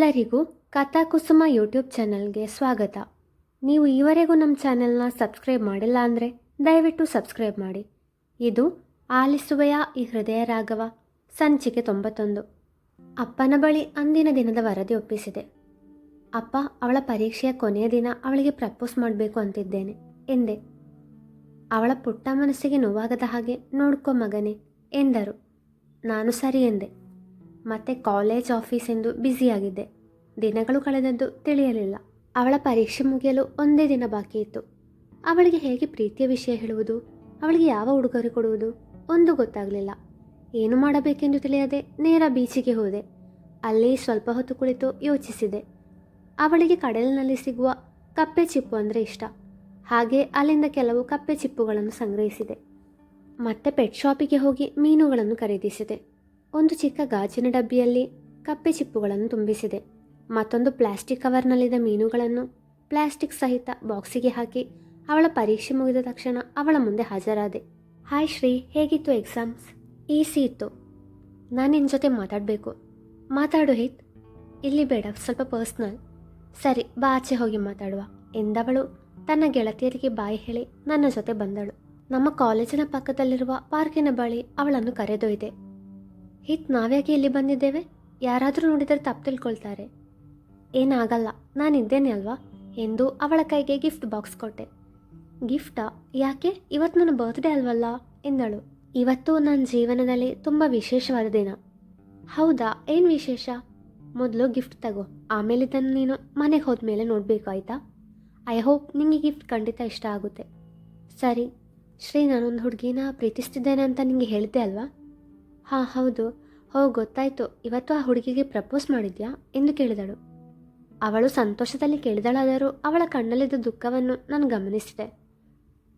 ಎಲ್ಲರಿಗೂ ಕಥಾಕುಸುಮ ಯೂಟ್ಯೂಬ್ ಚಾನಲ್ಗೆ ಸ್ವಾಗತ. ನೀವು ಈವರೆಗೂ ನಮ್ಮ ಚಾನೆಲ್ನ ಸಬ್ಸ್ಕ್ರೈಬ್ ಮಾಡಿಲ್ಲ ಅಂದರೆ ದಯವಿಟ್ಟು ಸಬ್ಸ್ಕ್ರೈಬ್ ಮಾಡಿ. ಇದು ಆಲಿಸುವೆಯ ಈ ಹೃದಯ ರಾಘವ, ಸಂಚಿಕೆ ತೊಂಬತ್ತೊಂದು. ಅಪ್ಪನ ಬಳಿ ಅಂದಿನ ದಿನದ ವರದಿ ಒಪ್ಪಿಸಿದೆ. ಅಪ್ಪ, ಅವಳ ಪರೀಕ್ಷೆಯ ಕೊನೆಯ ದಿನ ಅವಳಿಗೆ ಪ್ರಪೋಸ್ ಮಾಡಬೇಕು ಅಂತಿದ್ದೇನೆ, ಎಂದೆ. ಅವಳ ಪುಟ್ಟ ಮನಸ್ಸಿಗೆ ನೋವಾಗದ ಹಾಗೆ ನೋಡ್ಕೊ ಮಗನೇ, ಎಂದರು. ನಾನು ಸರಿ, ಎಂದೆ. ಮತ್ತೆ ಕಾಲೇಜ್ ಆಫೀಸ್ ಎಂದು ಬ್ಯುಸಿಯಾಗಿದ್ದೆ ದಿನಗಳು ಕಳೆದದ್ದು ತಿಳಿಯಲಿಲ್ಲ. ಅವಳ ಪರೀಕ್ಷೆ ಮುಗಿಯಲು ಒಂದೇ ದಿನ ಬಾಕಿ ಇತ್ತು. ಅವಳಿಗೆ ಹೇಗೆ ಪ್ರೀತಿಯ ವಿಷಯ ಹೇಳುವುದು, ಅವಳಿಗೆ ಯಾವ ಉಡುಗೊರೆ ಕೊಡುವುದು ಒಂದು ಗೊತ್ತಾಗಲಿಲ್ಲ. ಏನು ಮಾಡಬೇಕೆಂದು ತಿಳಿಯದೆ ನೇರ ಬೀಚಿಗೆ ಹೋದೆ. ಅಲ್ಲಿ ಸ್ವಲ್ಪ ಹೊತ್ತು ಕುಳಿತು ಯೋಚಿಸಿದೆ. ಅವಳಿಗೆ ಕಡಲಿನಲ್ಲಿ ಸಿಗುವ ಕಪ್ಪೆ ಚಿಪ್ಪು ಅಂದರೆ ಇಷ್ಟ. ಹಾಗೆ ಅಲ್ಲಿಂದ ಕೆಲವು ಕಪ್ಪೆ ಚಿಪ್ಪುಗಳನ್ನು ಸಂಗ್ರಹಿಸಿದೆ. ಮತ್ತೆ ಪೆಟ್ ಶಾಪಿಗೆ ಹೋಗಿ ಮೀನುಗಳನ್ನು ಖರೀದಿಸಿದೆ. ಒಂದು ಚಿಕ್ಕ ಗಾಜಿನ ಡಬ್ಬಿಯಲ್ಲಿ ಕಪ್ಪೆ ಚಿಪ್ಪುಗಳನ್ನು ತುಂಬಿಸಿದೆ. ಮತ್ತೊಂದು ಪ್ಲಾಸ್ಟಿಕ್ ಕವರ್ನಲ್ಲಿದ್ದ ಮೀನುಗಳನ್ನು ಪ್ಲಾಸ್ಟಿಕ್ ಸಹಿತ ಬಾಕ್ಸಿಗೆ ಹಾಕಿ ಅವಳ ಪರೀಕ್ಷೆ ಮುಗಿದ ತಕ್ಷಣ ಅವಳ ಮುಂದೆ ಹಾಜರಾದೆ. ಹಾಯ್ ಶ್ರೀ, ಹೇಗಿತ್ತು ಎಕ್ಸಾಮ್ಸ್? ಈಸಿ ಇತ್ತು. ನಾನು ನಿನ್ನ ಜೊತೆ ಮಾತಾಡಬೇಕು. ಮಾತಾಡು ಹಿತ್. ಇಲ್ಲಿ ಬೇಡ, ಸ್ವಲ್ಪ ಪರ್ಸ್ನಲ್. ಸರಿ, ಬಾ ಆಚೆ ಹೋಗಿ ಮಾತಾಡುವ. ಎಂದವಳು ತನ್ನ ಗೆಳತಿಯರಿಗೆ ಬಾಯಿ ಹೇಳಿ ನನ್ನ ಜೊತೆ ಬಂದಳು. ನಮ್ಮ ಕಾಲೇಜಿನ ಪಕ್ಕದಲ್ಲಿರುವ ಪಾರ್ಕಿನ ಬಳಿ ಅವಳನ್ನು ಕರೆದೊಯ್ದೆ. ಹಿತ್ ನಾವ್ಯಾಕೆ ಇಲ್ಲಿ ಬಂದಿದ್ದೇವೆ? ಯಾರಾದರೂ ನೋಡಿದರೆ ತಪ್ಪು ತಿಳ್ಕೊಳ್ತಾರೆ. ಏನಾಗಲ್ಲ ನಾನಿದ್ದೇನೆ ಅಲ್ವಾ? ಎಂದು ಅವಳ ಕೈಗೆ ಗಿಫ್ಟ್ ಬಾಕ್ಸ್ ಕೊಟ್ಟೆ. ಗಿಫ್ಟಾ? ಯಾಕೆ? ಇವತ್ತು ನನ್ನ ಬರ್ತ್ಡೇ ಅಲ್ವಲ್ಲ? ಎಂದಳು. ಇವತ್ತು ನನ್ನ ಜೀವನದಲ್ಲಿ ತುಂಬ ವಿಶೇಷವಾದ ದಿನ. ಹೌದಾ? ಏನು ವಿಶೇಷ? ಮೊದಲು ಗಿಫ್ಟ್ ತಗೋ. ಆಮೇಲೆ ಇದನ್ನು ನೀನು ಮನೆಗೆ ಹೋದ್ಮೇಲೆ ನೋಡಬೇಕು, ಆಯಿತಾ? ಐ ಹೋಪ್ ನಿಮಗೆ ಗಿಫ್ಟ್ ಖಂಡಿತ ಇಷ್ಟ ಆಗುತ್ತೆ. ಸರಿ, ಶ್ರೀ ನಾನೊಂದು ಹುಡುಗಿನ ಪ್ರೀತಿಸ್ತಿದ್ದೇನೆ ಅಂತ ನಿಮಗೆ ಹೇಳಿದ್ದೆ ಅಲ್ವಾ? ಹಾಂ, ಹೌದು. ಹೋ, ಗೊತ್ತಾಯ್ತು. ಇವತ್ತು ಆ ಹುಡುಗಿಗೆ ಪ್ರಪೋಸ್ ಮಾಡಿದ್ಯಾ ಎಂದು ಕೇಳಿದಳು. ಅವಳು ಸಂತೋಷದಲ್ಲಿ ಕೇಳಿದಳಾದರೂ ಅವಳ ಕಣ್ಣಲ್ಲಿದ್ದ ದುಃಖವನ್ನು ನಾನು ಗಮನಿಸಿದೆ.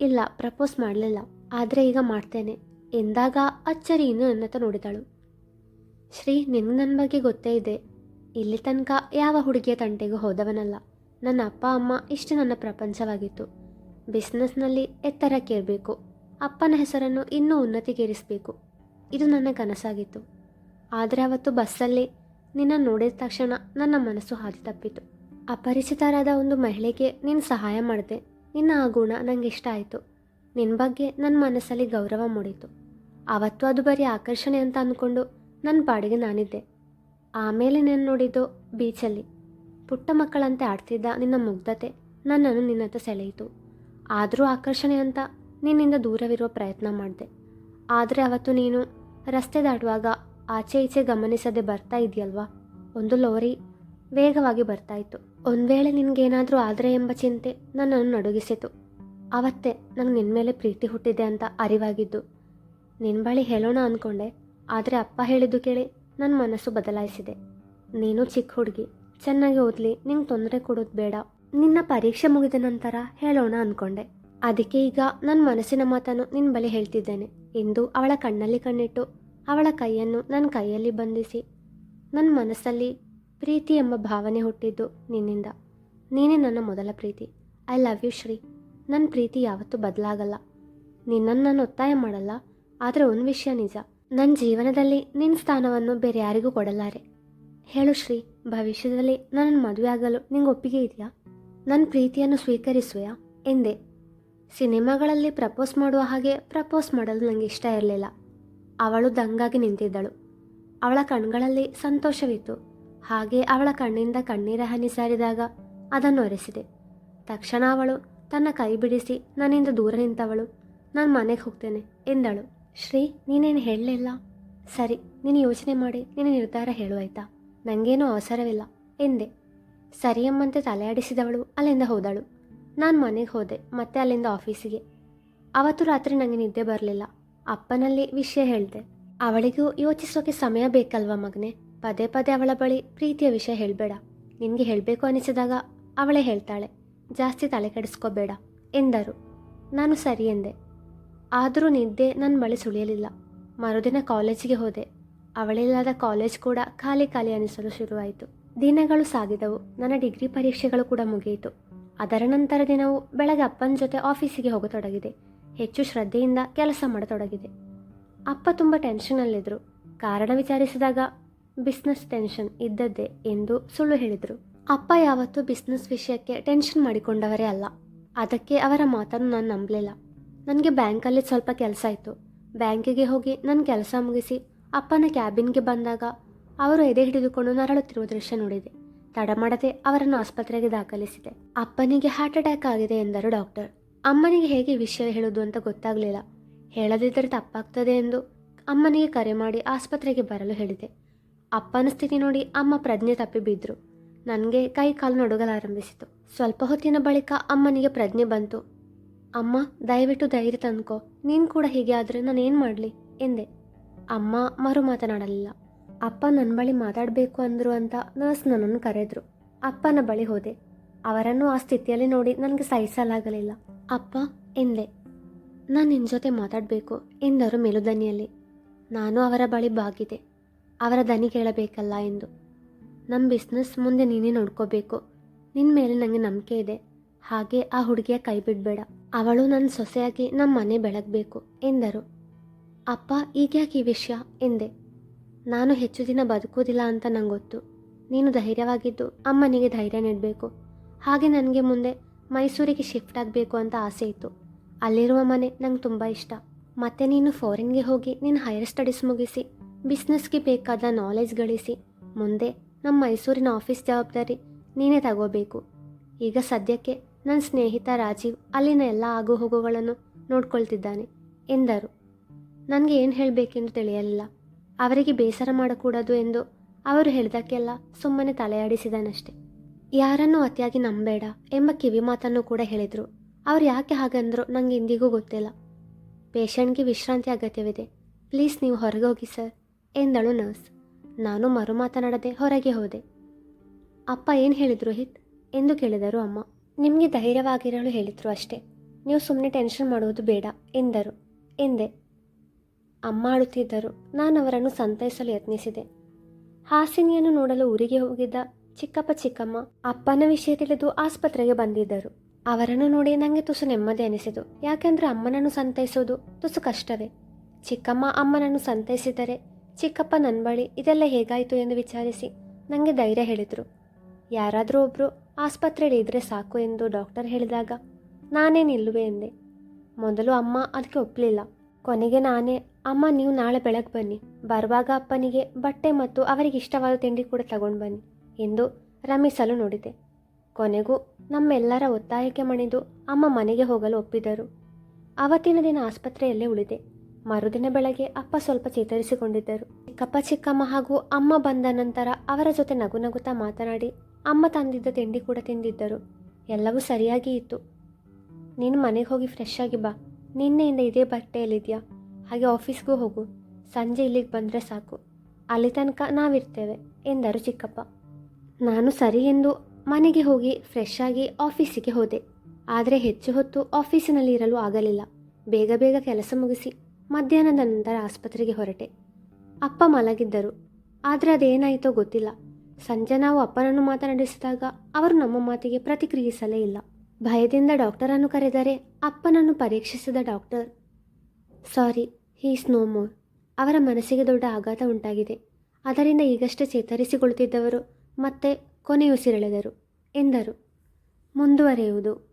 ಇಲ್ಲ, ಪ್ರಪೋಸ್ ಮಾಡಲಿಲ್ಲ. ಆದರೆ ಈಗ ಮಾಡ್ತೇನೆ ಎಂದಾಗ ಅಚ್ಚರಿ ಇನ್ನೂ ನನ್ನತ್ತ ನೋಡಿದಳು. ಶ್ರೀ ನಿನ್ನ ನನ್ನ ಬಗ್ಗೆ ಗೊತ್ತೇ ಇದೆ. ಇಲ್ಲಿ ತನಕ ಯಾವ ಹುಡುಗಿಯ ತಂಟೆಗೂ ಹೋದವನಲ್ಲ. ನನ್ನ ಅಪ್ಪ, ಅಮ್ಮ ಇಷ್ಟು ನನ್ನ ಪ್ರಪಂಚವಾಗಿತ್ತು. ಬಿಸ್ನೆಸ್ನಲ್ಲಿ ಎತ್ತರಕ್ಕೇರಬೇಕು ಅಪ್ಪನ ಹೆಸರನ್ನು ಇನ್ನೂ ಉನ್ನತಿಗೇರಿಸಬೇಕು. ಇದು ನನ್ನ ಕನಸಾಗಿತ್ತು. ಆದರೆ ಅವತ್ತು ಬಸ್ಸಲ್ಲಿ ನಿನ್ನ ನೋಡಿದ ತಕ್ಷಣ ನನ್ನ ಮನಸ್ಸು ಹಾದಿ ತಪ್ಪಿತು. ಅಪರಿಚಿತರಾದ ಒಂದು ಮಹಿಳೆಗೆ ನೀನು ಸಹಾಯ ಮಾಡಿದೆ. ನಿನ್ನ ಆ ಗುಣ ನನಗೆ ಇಷ್ಟ ಆಯಿತು. ನಿನ್ನ ಬಗ್ಗೆ ನನ್ನ ಮನಸ್ಸಲ್ಲಿ ಗೌರವ ಮೂಡಿತು. ಆವತ್ತು ಅದು ಬರೀ ಆಕರ್ಷಣೆ ಅಂತ ಅಂದ್ಕೊಂಡು ನನ್ನ ಪಾಡಿಗೆ ನಾನಿದ್ದೆ. ಆಮೇಲೆ ನಾನು ನೋಡಿದ್ದು ಬೀಚಲ್ಲಿ. ಪುಟ್ಟ ಮಕ್ಕಳಂತೆ ಆಡ್ತಿದ್ದ ನಿನ್ನ ಮುಗ್ಧತೆ ನನ್ನನ್ನು ನಿನ್ನತ್ತ ಸೆಳೆಯಿತು. ಆದರೂ ಆಕರ್ಷಣೆ ಅಂತ ನಿನ್ನಿಂದ ದೂರವಿರುವ ಪ್ರಯತ್ನ ಮಾಡಿದೆ. ಆದರೆ ಅವತ್ತು ನೀನು ರಸ್ತೆ ದಾಟುವಾಗ ಆಚೆ ಈಚೆ ಗಮನಿಸದೆ ಬರ್ತಾ ಇದೆಯಲ್ವಾ? ಒಂದು ಲೋರಿ ವೇಗವಾಗಿ ಬರ್ತಾ ಇತ್ತು. ಒಂದು ವೇಳೆ ನಿನಗೇನಾದರೂ ಆದರೆ ಎಂಬ ಚಿಂತೆ ನನ್ನನ್ನು ನಡುಗಿಸಿತು. ಆವತ್ತೇ ನಂಗೆ ನಿನ್ನ ಮೇಲೆ ಪ್ರೀತಿ ಹುಟ್ಟಿದೆ ಅಂತ ಅರಿವಾಗಿದ್ದು. ನಿನ್ನ ಬಳಿ ಹೇಳೋಣ ಅಂದ್ಕೊಂಡೆ ಆದರೆ ಅಪ್ಪ ಹೇಳಿದ್ದು ಕೇಳಿ ನನ್ನ ಮನಸ್ಸು ಬದಲಾಯಿಸಿದೆ. ನೀನು ಚಿಕ್ಕ ಹುಡುಗಿ, ಚೆನ್ನಾಗಿ ಓದಲಿ, ನಿಂಗೆ ತೊಂದರೆ ಕೊಡೋದು ಬೇಡ. ನಿನ್ನ ಪರೀಕ್ಷೆ ಮುಗಿದ ನಂತರ ಹೇಳೋಣ ಅಂದ್ಕೊಂಡೆ ಅದಕ್ಕೆ ಈಗ ನನ್ನ ಮನಸ್ಸಿನ ಮಾತನ್ನು ನಿನ್ನ ಬಳಿ ಹೇಳ್ತಿದ್ದೇನೆ. ಎಂದು ಅವಳ ಕಣ್ಣಲ್ಲಿ ಕಣ್ಣಿಟ್ಟು, ಅವಳ ಕೈಯನ್ನು ನನ್ನ ಕೈಯಲ್ಲಿ ಬಂಧಿಸಿ ನನ್ನ ಮನಸ್ಸಲ್ಲಿ ಪ್ರೀತಿ ಎಂಬ ಭಾವನೆ ಹುಟ್ಟಿದ್ದು ನಿನ್ನಿಂದ. ನೀನೇ ನನ್ನ ಮೊದಲ ಪ್ರೀತಿ. I love you Shri. ನನ್ನ ಪ್ರೀತಿ ಯಾವತ್ತೂ ಬದಲಾಗಲ್ಲ. ನಿನ್ನನ್ನು ನಾನು ಒತ್ತಾಯ ಮಾಡಲ್ಲ, ಆದರೆ ಒಂದು ವಿಷಯ ನಿಜ. ನನ್ನ ಜೀವನದಲ್ಲಿ ನಿನ್ನ ಸ್ಥಾನವನ್ನು ಬೇರೆ ಯಾರಿಗೂ ಕೊಡಲಾರೆ. ಹೇಳು ಶ್ರೀ, ಭವಿಷ್ಯದಲ್ಲಿ ನನ್ನನ್ನು ಮದುವೆ ಆಗಲು ನಿಂಗೆ ಒಪ್ಪಿಗೆ ಇದೆಯಾ? ನನ್ನ ಪ್ರೀತಿಯನ್ನು ಸ್ವೀಕರಿಸುವೆಯಾ? ಎಂದೆ. ಸಿನಿಮಾಗಳಲ್ಲಿ ಪ್ರಪೋಸ್ ಮಾಡುವ ಹಾಗೆ ಪ್ರಪೋಸ್ ಮಾಡಲು ನನಗೆ ಇಷ್ಟ ಇರಲಿಲ್ಲ. ಅವಳು ದಂಗಾಗಿ ನಿಂತಿದ್ದಳು. ಅವಳ ಕಣ್ಗಳಲ್ಲಿ ಸಂತೋಷವಿತ್ತು. ಹಾಗೆ ಅವಳ ಕಣ್ಣಿಂದ ಕಣ್ಣೀರ ಹನಿ ಸಾರಿದಾಗ ಅದನ್ನು ಒರೆಸಿದೆ. ತಕ್ಷಣ ಅವಳು ತನ್ನ ಕೈ ಬಿಡಿಸಿ ನನ್ನಿಂದ ದೂರ ನಿಂತವಳು. ನಾನು ಮನೆಗೆ ಹೋಗ್ತೇನೆ ಎಂದಳು. ಶ್ರೀ, ನೀನೇನು ಹೇಳಲಿಲ್ಲ? ಸರಿ, ನೀನು ಯೋಚನೆ ಮಾಡಿ ನಿನ್ನ ನಿರ್ಧಾರ ಹೇಳು ಆಯ್ತಾ? ನನಗೇನೂ ಅವಸರವಿಲ್ಲ ಎಂದೆ. ಸರಿಯಮ್ಮಂತೆ ತಲೆಯಾಡಿಸಿದವಳು ಅಲ್ಲಿಂದ ಹೋದಳು. ನಾನು ಮನೆಗೆ ಹೋದೆ, ಮತ್ತೆ ಅಲ್ಲಿಂದ ಆಫೀಸಿಗೆ ಅವತ್ತು ರಾತ್ರಿ ನನಗೆ ನಿದ್ದೆ ಬರಲಿಲ್ಲ. ಅಪ್ಪನಲ್ಲಿ ವಿಷಯ ಹೇಳಿದೆ, ಅವಳಿಗೂ ಯೋಚಿಸೋಕೆ ಸಮಯ ಬೇಕಲ್ವಾ ಮಗನೆ? ಪದೇ ಪದೇ ಅವಳ ಬಳಿ ಪ್ರೀತಿಯ ವಿಷಯ ಹೇಳಬೇಡ. ನಿನಗೆ ಹೇಳಬೇಕು ಅನಿಸಿದಾಗ ಅವಳೇ ಹೇಳ್ತಾಳೆ, ಜಾಸ್ತಿ ತಲೆ ಕೆಡಿಸ್ಕೋಬೇಡ, ಎಂದರು. ನಾನು ಸರಿ ಎಂದೆ. ಆದರೂ ನಿದ್ದೆ ನನ್ನ ಬಳಿ ಸುಳಿಯಲಿಲ್ಲ. ಮರುದಿನ ಕಾಲೇಜಿಗೆ ಹೋದೆ. ಅವಳಿಲ್ಲದ ಕಾಲೇಜ್ ಕೂಡ ಖಾಲಿ ಖಾಲಿ ಅನಿಸಲು ಶುರುವಾಯಿತು. ದಿನಗಳು ಸಾಗಿದವು. ನನ್ನ ಡಿಗ್ರಿ ಪರೀಕ್ಷೆಗಳು ಕೂಡ ಮುಗಿಯಿತು ಅದರ ನಂತರ ದಿನವೂ ಬೆಳಗ್ಗೆ ಅಪ್ಪನ ಜೊತೆ ಆಫೀಸಿಗೆ ಹೋಗತೊಡಗಿದೆ. ಹೆಚ್ಚು ಶ್ರದ್ಧೆಯಿಂದ ಕೆಲಸ ಮಾಡತೊಡಗಿದೆ. ಅಪ್ಪ ತುಂಬ ಟೆನ್ಷನಲ್ಲಿದ್ದರು ಕಾರಣ ವಿಚಾರಿಸಿದಾಗ ಬಿಸ್ನೆಸ್ ಟೆನ್ಷನ್ ಇದ್ದದ್ದೇ ಎಂದು ಸುಳ್ಳು ಹೇಳಿದರು. ಅಪ್ಪ ಯಾವತ್ತೂ ಬಿಸ್ನೆಸ್ ವಿಷಯಕ್ಕೆ ಟೆನ್ಷನ್ ಮಾಡಿಕೊಂಡವರೇ ಅಲ್ಲ. ಅದಕ್ಕೆ ಅವರ ಮಾತನ್ನು ನಾನು ನಂಬಲಿಲ್ಲ. ನನಗೆ ಬ್ಯಾಂಕಲ್ಲಿ ಸ್ವಲ್ಪ ಕೆಲಸ ಇತ್ತು. ಬ್ಯಾಂಕಿಗೆ ಹೋಗಿ ನನ್ನ ಕೆಲಸ ಮುಗಿಸಿ ಅಪ್ಪನ ಕ್ಯಾಬಿನ್ಗೆ ಬಂದಾಗ ಅವರು ಎದೆ ಹಿಡಿದುಕೊಂಡು ನರಳುತ್ತಿರುವ ದೃಶ್ಯ ನೋಡಿದೆ. ತಡ ಮಾಡದೆ ಅವರನ್ನು ಆಸ್ಪತ್ರೆಗೆ ದಾಖಲಿಸಿದೆ. ಅಪ್ಪನಿಗೆ ಹಾರ್ಟ್ ಅಟ್ಯಾಕ್ ಆಗಿದೆ ಎಂದರು ಡಾಕ್ಟರ್ ಅಮ್ಮನಿಗೆ ಹೇಗೆ ವಿಷಯ ಹೇಳುವುದು ಅಂತ ಗೊತ್ತಾಗಲಿಲ್ಲ. ಹೇಳದಿದ್ದರೆ ತಪ್ಪಾಗ್ತದೆ ಎಂದು ಅಮ್ಮನಿಗೆ ಕರೆ ಮಾಡಿ ಆಸ್ಪತ್ರೆಗೆ ಬರಲು ಹೇಳಿದೆ. ಅಪ್ಪನ ಸ್ಥಿತಿ ನೋಡಿ ಅಮ್ಮ ಪ್ರಜ್ಞೆ ತಪ್ಪಿ ಬಿದ್ದರು ನನಗೆ ಕೈ ಕಾಲು ನಡುಗಲಾರಂಭಿಸಿತು ಸ್ವಲ್ಪ ಹೊತ್ತಿನ ಬಳಿಕ ಅಮ್ಮನಿಗೆ ಪ್ರಜ್ಞೆ ಬಂತು. ಅಮ್ಮ, ದಯವಿಟ್ಟು ಧೈರ್ಯ ತಂದ್ಕೋ. ನೀನು ಕೂಡ ಹೀಗೆ ಆದರೆ ನಾನು ಏನು ಮಾಡಲಿ? ಎಂದೆ. ಅಮ್ಮ ಮರು ಮಾತನಾಡಲಿಲ್ಲ. ಅಪ್ಪ ನನ್ನ ಬಳಿ ಮಾತಾಡಬೇಕು ಅಂದರು ಅಂತ ನರ್ಸ್ ನನ್ನನ್ನು ಕರೆದ್ರು. ಅಪ್ಪನ ಬಳಿ ಹೋದೆ. ಅವರನ್ನು ಆ ಸ್ಥಿತಿಯಲ್ಲಿ ನೋಡಿ ನನಗೆ ಸಹಿಸಲಾಗಲಿಲ್ಲ. ಅಪ್ಪ, ಎಂದೆ. ನಾನು ನಿನ್ನ ಜೊತೆ ಮಾತಾಡಬೇಕು, ಎಂದರು ಮೆಲುದನಿಯಲ್ಲಿ ನಾನು ಅವರ ಬಳಿ ಬಾಗಿದೆ. ಅವರ ದನಿ ಕೇಳಬೇಕಲ್ಲ ಎಂದು. ನಮ್ಮ ಬಿಸ್ನೆಸ್ ಮುಂದೆ ನೀನೇ ನೋಡ್ಕೋಬೇಕು. ನಿನ್ನ ಮೇಲೆ ನನಗೆ ನಂಬಿಕೆ ಇದೆ. ಹಾಗೆ ಆ ಹುಡುಗಿಯ ಕೈ ಬಿಡಬೇಡ. ಅವಳು ನನ್ನ ಸೊಸೆಯಾಗಿ ನಮ್ಮ ಮನೆ ಬೆಳಗಬೇಕು, ಎಂದರು. ಅಪ್ಪ, ಈಗ್ಯಾಕೆ ಈ ವಿಷಯ, ಎಂದೆ. ನಾನು ಹೆಚ್ಚು ದಿನ ಬದುಕೋದಿಲ್ಲ ಅಂತ ನಂಗೆ ಗೊತ್ತು ನೀನು ಧೈರ್ಯವಾಗಿದ್ದು ಅಮ್ಮನಿಗೆ ಧೈರ್ಯ ನೀಡಬೇಕು. ಹಾಗೆ ನನಗೆ ಮುಂದೆ ಮೈಸೂರಿಗೆ ಶಿಫ್ಟ್ ಆಗಬೇಕು ಅಂತ ಆಸೆ ಇತ್ತು. ಅಲ್ಲಿರುವ ಮನೆ ನಂಗೆ ತುಂಬ ಇಷ್ಟ. ಮತ್ತೆ ನೀನು ಫಾರಿನ್ಗೆ ಹೋಗಿ ನೀನು ಹೈಯರ್ ಸ್ಟಡೀಸ್ ಮುಗಿಸಿ ಬಿಸ್ನೆಸ್ಗೆ ಬೇಕಾದ ನಾಲೆಜ್ ಗಳಿಸಿ, ಮುಂದೆ ನಮ್ಮ ಮೈಸೂರಿನ ಆಫೀಸ್ ಜವಾಬ್ದಾರಿ ನೀನೇ ತಗೋಬೇಕು. ಈಗ ಸದ್ಯಕ್ಕೆ ನನ್ನ ಸ್ನೇಹಿತ ರಾಜೀವ್ ಅಲ್ಲಿನ ಎಲ್ಲ ಆಗುಹೋಗುಗಳನ್ನು ನೋಡ್ಕೊಳ್ತಿದ್ದಾನೆ ಎಂದರು. ನನಗೆ ಏನು ಹೇಳಬೇಕೆಂದು ತಿಳಿಯಲಿಲ್ಲ. ಅವರಿಗೆ ಬೇಸರ ಮಾಡಕೂಡದು ಎಂದು ಅವರು ಹೇಳಿದಕ್ಕೆಲ್ಲ ಸುಮ್ಮನೆ ತಲೆಯಾಡಿಸಿದನಷ್ಟೆ. ಯಾರನ್ನು ಅತಿಯಾಗಿ ನಂಬೇಡ ಎಂಬ ಕಿವಿ ಮಾತನ್ನು ಕೂಡ ಹೇಳಿದರು. ಅವ್ರು ಯಾಕೆ ಹಾಗಂದ್ರು ನನಗೆ ಇಂದಿಗೂ ಗೊತ್ತಿಲ್ಲ. ಪೇಷಂಟ್ಗೆ ವಿಶ್ರಾಂತಿ ಅಗತ್ಯವಿದೆ. ಪ್ಲೀಸ್ ನೀವು ಹೊರಗೆ ಹೋಗಿ ಸರ್ ಎಂದಳು ನರ್ಸ್. ನಾನು ಮರು ಮಾತನಾಡದೆ ಹೊರಗೆ ಹೋದೆ. ಅಪ್ಪ ಏನು ಹೇಳಿದ್ರು ಹಿತ್? ಎಂದು ಕೇಳಿದರು ಅಮ್ಮ. ನಿಮಗೆ ಧೈರ್ಯವಾಗಿರಲು ಹೇಳಿದರು ಅಷ್ಟೇ. ನೀವು ಸುಮ್ಮನೆ ಟೆನ್ಷನ್ ಮಾಡುವುದು ಬೇಡ ಎಂದರು. ಎಂದೆ ಅಮ್ಮ ಅಳುತ್ತಿದ್ದರು ನಾನು ಅವರನ್ನು ಸಂತೈಸಲು ಯತ್ನಿಸಿದೆ. ಹಾಸಿನಿಯನ್ನು ನೋಡಲು ಊರಿಗೆ ಹೋಗಿದ್ದ ಚಿಕ್ಕಪ್ಪ ಚಿಕ್ಕಮ್ಮ ಅಪ್ಪನ ವಿಷಯ ತಿಳಿದು ಆಸ್ಪತ್ರೆಗೆ ಬಂದಿದ್ದರು. ಅವರನ್ನು ನೋಡಿ ನನಗೆ ತುಸು ನೆಮ್ಮದಿ ಅನಿಸಿತು. ಯಾಕೆಂದ್ರೆ ಅಮ್ಮನನ್ನು ಸಂತೈಸೋದು ತುಸು ಕಷ್ಟವೇ. ಚಿಕ್ಕಮ್ಮ ಅಮ್ಮನನ್ನು ಸಂತೈಸಿದರೆ ಚಿಕ್ಕಪ್ಪ ನನ್ನ ಬಳಿ ಇದೆಲ್ಲ ಹೇಗಾಯಿತು ಎಂದು ವಿಚಾರಿಸಿ ನನಗೆ ಧೈರ್ಯ ಹೇಳಿದರು. ಯಾರಾದರೂ ಒಬ್ಬರು ಆಸ್ಪತ್ರೆಯಲ್ಲಿ ಇದ್ದರೆ ಸಾಕು ಎಂದು ಡಾಕ್ಟರ್ ಹೇಳಿದಾಗ ನಾನೇ ನಿಲ್ಲುವೆ ಎಂದೆ. ಮೊದಲು ಅಮ್ಮ ಅದಕ್ಕೆ ಒಪ್ಪಲಿಲ್ಲ. ಕೊನೆಗೆ ನಾನೇ, ಅಮ್ಮ, ನೀವು ನಾಳೆ ಬೆಳಗ್ಗೆ ಬನ್ನಿ. ಬರುವಾಗ ಅಪ್ಪನಿಗೆ ಬಟ್ಟೆ ಮತ್ತು ಅವರಿಗೆ ಇಷ್ಟವಾದ ತಿಂಡಿ ಕೂಡ ತಗೊಂಡು ಬನ್ನಿ, ಎಂದು ರಮಿಸಲು ನೋಡಿದೆ. ಕೊನೆಗೂ ನಮ್ಮೆಲ್ಲರ ಒತ್ತಾಯಕ್ಕೆ ಮಣಿದು ಅಮ್ಮ ಮನೆಗೆ ಹೋಗಲು ಒಪ್ಪಿದರು. ಅವತ್ತಿನ ದಿನ ಆಸ್ಪತ್ರೆಯಲ್ಲೇ ಉಳಿದೆ. ಮರುದಿನ ಬೆಳಗ್ಗೆ ಅಪ್ಪ ಸ್ವಲ್ಪ ಚೇತರಿಸಿಕೊಂಡಿದ್ದರು. ಚಿಕ್ಕಪ್ಪ, ಚಿಕ್ಕಮ್ಮ ಹಾಗೂ ಅಮ್ಮ ಬಂದ ನಂತರ ಅವರ ಜೊತೆ ನಗು ನಗುತ್ತಾ ಮಾತನಾಡಿ ಅಮ್ಮ ತಂದಿದ್ದ ತಿಂಡಿ ಕೂಡ ತಿಂದಿದ್ದರು. ಎಲ್ಲವೂ ಸರಿಯಾಗಿ ಇತ್ತು. ನೀನು ಮನೆಗೆ ಹೋಗಿ ಫ್ರೆಶ್ ಆಗಿ ಬಾ. ನಿನ್ನೆಯಿಂದ ಇದೇ ಬಟ್ಟೆಯಲ್ಲಿದೆಯಾ? ಹಾಗೆ ಆಫೀಸ್ಗೂ ಹೋಗು. ಸಂಜೆ ಇಲ್ಲಿಗೆ ಬಂದರೆ ಸಾಕು. ಅಲ್ಲಿ ತನಕ ನಾವಿರ್ತೇವೆ, ಎಂದರು ಚಿಕ್ಕಪ್ಪ. ನಾನು ಸರಿ ಎಂದು ಮನೆಗೆ ಹೋಗಿ ಫ್ರೆಶ್ ಆಗಿ ಆಫೀಸಿಗೆ ಹೋದೆ. ಆದರೆ ಹೆಚ್ಚು ಹೊತ್ತು ಆಫೀಸಿನಲ್ಲಿ ಇರಲು ಆಗಲಿಲ್ಲ. ಬೇಗ ಬೇಗ ಕೆಲಸ ಮುಗಿಸಿ ಮಧ್ಯಾಹ್ನದ ನಂತರ ಆಸ್ಪತ್ರೆಗೆ ಹೊರಟೆ. ಅಪ್ಪ ಮಲಗಿದ್ದರು. ಆದರೆ ಅದೇನಾಯಿತೋ ಗೊತ್ತಿಲ್ಲ. ಸಂಜೆ ನಾವು ಅಪ್ಪನನ್ನು ಮಾತನಾಡಿಸಿದಾಗ ಅವರು ನಮ್ಮ ಮಾತಿಗೆ ಪ್ರತಿಕ್ರಿಯಿಸಲೇ ಇಲ್ಲ. ಭಯದಿಂದ ಡಾಕ್ಟರನ್ನು ಕರೆದರೆ ಅಪ್ಪನನ್ನು ಪರೀಕ್ಷಿಸಿದ doctor, sorry he's no more. ಅವರ ಮನಸ್ಸಿಗೆ ದೊಡ್ಡ ಆಘಾತ ಉಂಟಾಗಿದೆ. ಅದರಿಂದ ಈಗಷ್ಟೇ ಚೇತರಿಸಿಕೊಳ್ಳುತ್ತಿದ್ದವರು ಮತ್ತೆ ಕೊನೆಯುಸಿರೆಳೆದರು, ಎಂದರು. ಮುಂದುವರೆಯುವುದು.